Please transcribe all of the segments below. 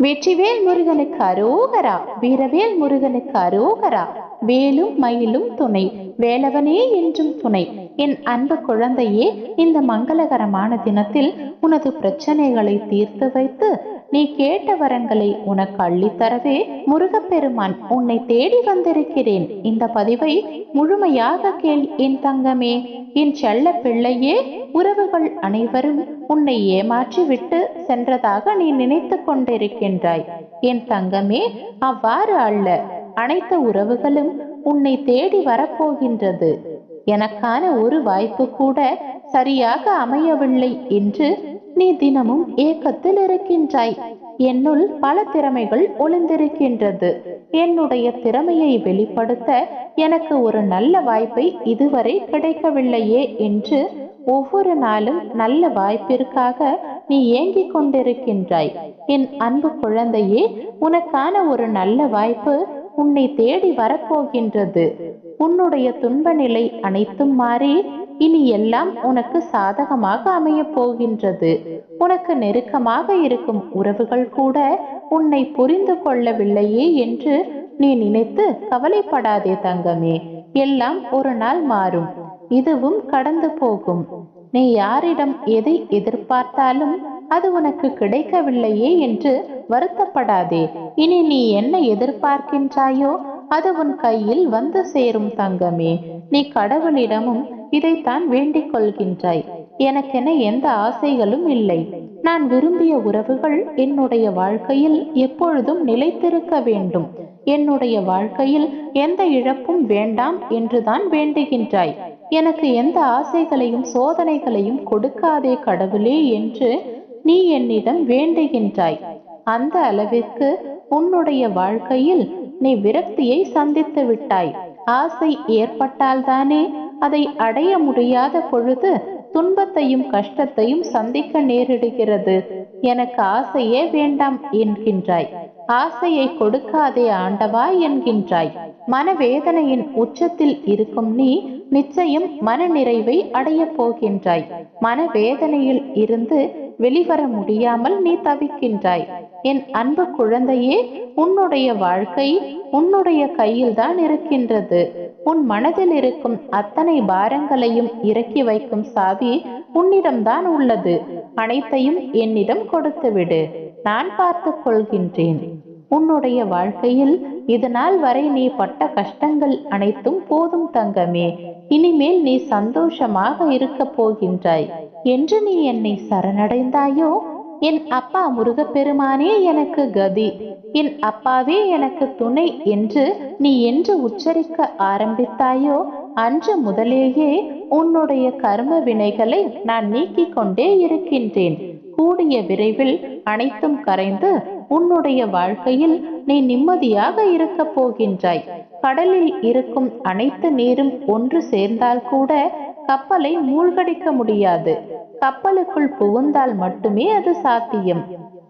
வெற்றிவேல் முருகனுக்கு அரோகரா வீரவேல் முருகனுக்கு அரோகரா வேலும் மயிலும் துணை வேலவனே என்றும் துணை. என் அன்பு குழந்தையே இந்த மங்களகரமான தினத்தில் உனது பிரச்சனைகளை தீர்த்து வைத்து நீ கேட்ட வரங்களை உனக்கு அள்ளித்தரவே முருகப்பெருமான் உன்னை தேடி வந்திருக்கிறேன். இந்த பதிவை முழுமையாக கேள் என் தங்கமே. என் செல்ல பிள்ளையே உறவுகள் அனைவரும் உன்னை ஏமாற்றி விட்டு சென்றதாக நீ நினைத்து கொண்டிருக்கின்றாய். என் தங்கமே அவ்வாறு அல்ல. அனைத்து உறவுகளும் உன்னை தேடி வரப்போகின்றது. எனக்கான ஒரு வாய்ப்பு கூட சரியாக அமையவில்லை என்று நீ தினமும் ஏக்கத்தில் இருக்கின்றாய். என்னுள் பல திறமைகள் ஒளிந்திருக்கின்றது. என்னுடைய திறமையை வெளிப்படுத்த எனக்கு ஒரு நல்ல வாய்ப்பை இதுவரை கிடைக்கவில்லையே என்று ஒவ்வொரு நாளும் நல்ல வாய்ப்பிற்காக நீ ஏங்கிக் கொண்டிருக்கின்றாய். என் அன்பு குழந்தையே உனக்கான ஒரு நல்ல வாய்ப்பு உன்னை தேடி வரப்போகின்றது. உன்னுடைய துன்ப நிலை அனைத்தும் மாறி இனி எல்லாம் உனக்கு சாதகமாக அமையப் போகின்றது. உனக்கு நெருக்கமாக இருக்கும் உறவுகள் கூட உன்னை புரிந்து கொள்ளவில்லையே என்று நீ நினைத்து கவலைப்படாதே தங்கமே. எல்லாம் ஒரு நாள் மாறும். இதுவும் கடந்து போகும். நீ யாரிடம் எதை எதிர்பார்த்தாலும் அது உனக்கு கிடைக்கவில்லையே என்று வருத்தப்படாதே. இனி நீ என்ன எதிர்பார்க்கின்றாயோ அது உன் கையில் வந்து சேரும் தங்கமே. நீ கடவுளிடமும் இதைத்தான் வேண்டிக் கொள்கின்றாய். எனக்கென எந்த ஆசைகளும் இல்லை. நான் விரும்பிய உறவுகள் என்னுடைய வாழ்க்கையில் எப்பொழுதும் நிலைத்திருக்க வேண்டும். என்னுடைய வாழ்க்கையில் எந்த இழப்பும் வேண்டாம் என்றுதான் வேண்டுகின்றாய். எனக்கு எந்த ஆசைகளையும் சோதனைகளையும் கொடுக்காதே கடவுளே என்று நீ என்னிடம் வேண்டுகின்றாய். அந்த அளவிற்கு உன்னுடைய வாழ்க்கையில் நீ விரக்தியை சந்தித்து விட்டாய். ஆசை ஏற்பட்டால்தானே அதை அடைய முடியாத பொழுது துன்பத்தையும் கஷ்டத்தையும் சந்திக்க நேரிடுகிறது. எனக்கு ஆசையே வேண்டாம் என்கின்றாய். ஆசையை கொடுக்காதே ஆண்டவா என்கின்றாய். மனவேதனையின் உச்சத்தில் இருக்கும் நீ நிச்சயம் மன நிறைவை அடையப் போகின்றாய். மனவேதனையில் இருந்து வெளிவர முடியாமல் நீ தவிக்கின்றாய். என் அன்பு குழந்தையே உன்னுடைய வாழ்க்கை உன்னுடைய கையில் தான் இருக்கின்றது. உன் மனதில் இருக்கும் அத்தனை பாரங்களையும் இறக்கி வைக்கும் சாவி உன்னிடம்தான் உள்ளது. அனைத்தையும் என்னிடம் கொடுத்து விடு நான் பார்த்துக் கொள்கின்றேன். உன்னுடைய வாழ்க்கையில் இதனால் வரை நீ பட்ட கஷ்டங்கள் அனைத்தும் போதும் தங்கமே. இனிமேல் நீ சந்தோஷமாக இருக்க போகின்றாய். என்று நீ என்னை சரணடைந்தாயோ? என் அப்பா முருகப்பெருமானே எனக்கு கதி. என் அப்பாவே எனக்கு துணை என்று நீ என்று உச்சரிக்க ஆரம்பித்தாயோ? அன்று முதலேயே உன்னுடைய கர்ம வினைகளை நான் நீக்கிக் கொண்டே இருக்கின்றேன். கூடிய விரைவில் அனைத்தும் கரைந்து உன்னுடைய வாழ்க்கையில் நீ நிம்மதியாக இருக்க போகின்றாய். கடலில் இருக்கும் அனைத்து நீரும் ஒன்று சேர்ந்தால் கூட கப்பலை மூழ்கடிக்க முடியாது. கப்பலுக்குள் புகுந்தால் மட்டுமே அது சாத்தியம்.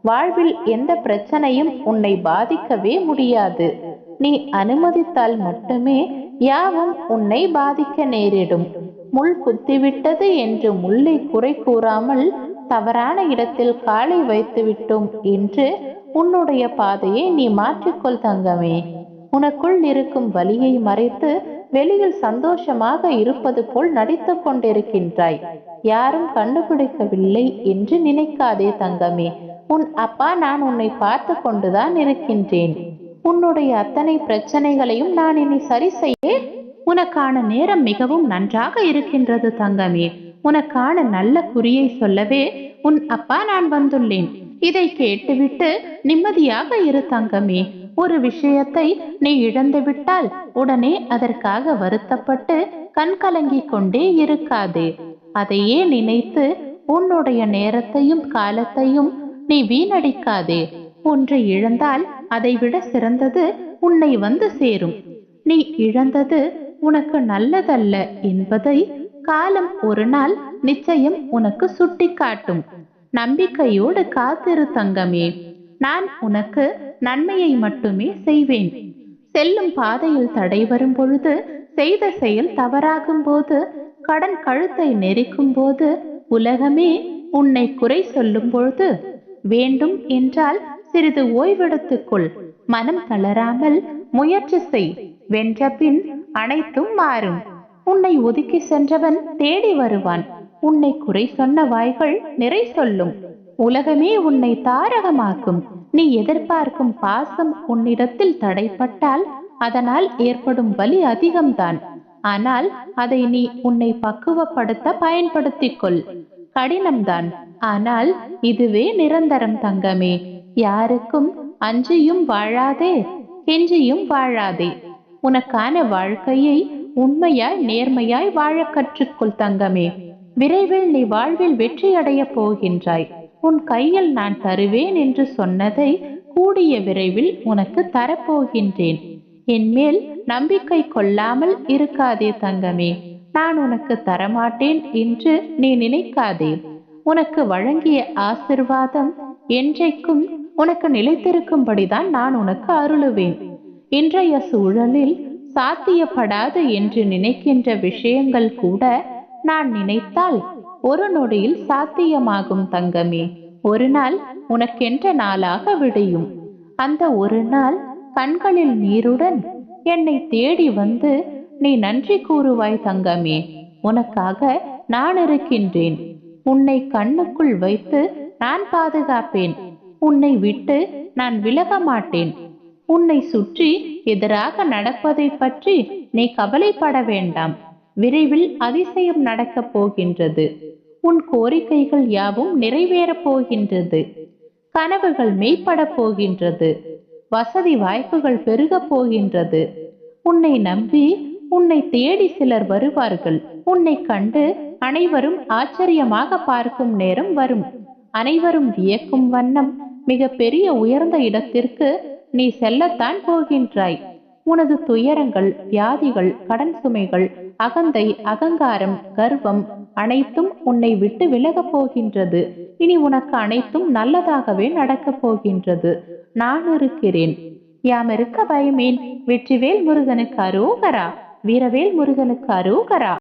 வாழ்வில் எந்த பிரச்சனையும் உன்னை பாதிக்கவே முடியாது. நீ அனுமதித்தால் மட்டுமே யாவும் உன்னை பாதிக்க நேரிடும். முள் குத்திவிட்டது என்று முள்ளை குறை கூறாமல் தவறான இடத்தில் காலை வைத்து விட்டோம் என்று உன்னுடைய பாதையை நீ மாற்றிக்கொள் தங்கமே. உனக்குள் இருக்கும் வலியை மறைத்து வெளியில் சந்தோஷமாக இருப்பது போல் நடித்துக் கொண்டிருக்கின்றாய். யாரும் கண்டுபிடிக்கவில்லை என்று நினைக்காதே தங்கமே. உன் அப்பா நான் உன்னை பார்த்து கொண்டுதான் இருக்கின்றேன். உன்னுடைய அத்தனை பிரச்சனைகளையும் நான் இனி சரி செய்ய உனக்கான நேரம் மிகவும் நன்றாக இருக்கின்றது தங்கமே. உனக்கான நல்ல குறியை சொல்லவே உன் அப்பா நான் வந்துள்ளேன். இதை கேட்டுவிட்டு நிம்மதியாக இரு தங்கமே. ஒரு விஷயத்தை நீ இழந்து விட்டால் உடனே அதற்காக வருத்தப்பட்டு கண்கலங்கிக் கொண்டே இருக்காதே. அதையே நினைத்து உன்னுடைய நேரத்தையும் காலத்தையும் நீ வீணடிக்காதே. ஒன்றை இழந்தால் அதைவிட சிறந்தது உன்னை வந்து சேரும். நீ இழந்தது உனக்கு நல்லதல்ல என்பதை காலம் ஒரு நாள் நிச்சயம் உனக்கு சுட்டிக்காட்டும். நம்பிக்கையோடு காத்திரு தங்கமே. நான் உனக்கு நன்மையை மட்டுமே செய்வேன். செல்லும் பாதையில் தடை வரும் பொழுது செய்த செயல் தவறாகும் போது கடன் கழுத்தை நெரிக்கும் போது உலகமே உன்னை குறை சொல்லும் பொழுது வேண்டும் என்றால் சிறிது ஓய்வெடுத்துக்கொள். மனம் தளராமல் முயற்சி செய். வென்ற பின் அனைத்தும் மாறும். உன்னை ஒதுக்கி சென்றவன் தேடி வருவான். உன்னை குறை சொன்ன வாய்கள் நிறை சொல்லும். உலகமே உன்னை தாரகமாக்கும். நீ எதிர்பார்க்கும் பாசம் உன்னிடத்தில் தடைப்பட்டால் அதனால் ஏற்படும் வலி அதிகம்தான். ஆனால் அதை நீ உன்னை பக்குவப்படுத்த பயன்படுத்திக் கொள் கடினம்தான். ஆனால் இதுவே நிரந்தரம் தங்கமே. யாருக்கும் அஞ்சியும் வாழாதே கெஞ்சியும் வாழாதே. உனக்கான வாழ்க்கையை உண்மையாய் நேர்மையாய் வாழ கற்றுக்கொள் தங்கமே. விரைவில் நீ வாழ்வில் வெற்றியடைய போகின்றாய். உன் கையில் நான் தருவேன் என்று சொன்னதை கூடிய விரைவில் உனக்கு தரப்போகின்றேன். என் மேல் நம்பிக்கை கொள்ளாமல் இருக்காதே தங்கமே. நான் உனக்கு தரமாட்டேன் என்று நீ நினைக்காதே. உனக்கு வழங்கிய ஆசிர்வாதம் என்றைக்கும் உனக்கு நிலைத்திருக்கும்படிதான் நான் உனக்கு அருளுவேன். இன்றைய சூழலில் சாத்தியப்படாது என்று நினைக்கின்ற விஷயங்கள் கூட நான் நினைத்தால் ஒரு நொடியில் சாத்தியமாகும் தங்கமே. ஒரு நாள் உனக்கென்ற நாளாக விடையும். அந்த ஒரு நாள் கண்களில் நீருடன் என்னை தேடி வந்து நீ நன்றி கூறுவாய் தங்கமே. உனக்காக நான் இருக்கின்றேன். உன்னை கண்ணுக்குள் வைத்து நான் பாதுகாப்பேன். உன்னை விட்டு நான் விலக மாட்டேன் உன்னை சுற்றி எதிராக நடப்பதை பற்றி நீ கவலைப்பட வேண்டாம். விரைவில் அதிசயம் நடக்கப் போகின்றது. உன் கோரிக்கைகள் யாவும் நிறைவேறப் போகின்றது. கனவுகள் மெய்ப்படப் போகின்றது. வசதி வாய்ப்புகள் பெருகப் போகின்றது. உன்னை நம்பி உன்னை தேடி சிலர் வருவார்கள். உன்னை கண்டு அனைவரும் ஆச்சரியமாக பார்க்கும் நேரம் வரும். அனைவரும் வியக்கும் வண்ணம் மிக பெரிய உயர்ந்த இடத்திற்கு நீ செல்லத்தான் போகின்றாய். உனது துயரங்கள் வியாதிகள் கடன் சுமைகள் அகந்தை அகங்காரம் கர்வம் அனைத்தும் உன்னை விட்டு விலகப் போகின்றது. இனி உனக்கு அனைத்தும் நல்லதாகவே நடக்கப் போகின்றது. நான் இருக்கிறேன். யாம் இருக்க பயமேன்? வெற்றிவேல் முருகனுக்கு அரோகரா? வீரவேல் முருகனுக்கு அரோகரா?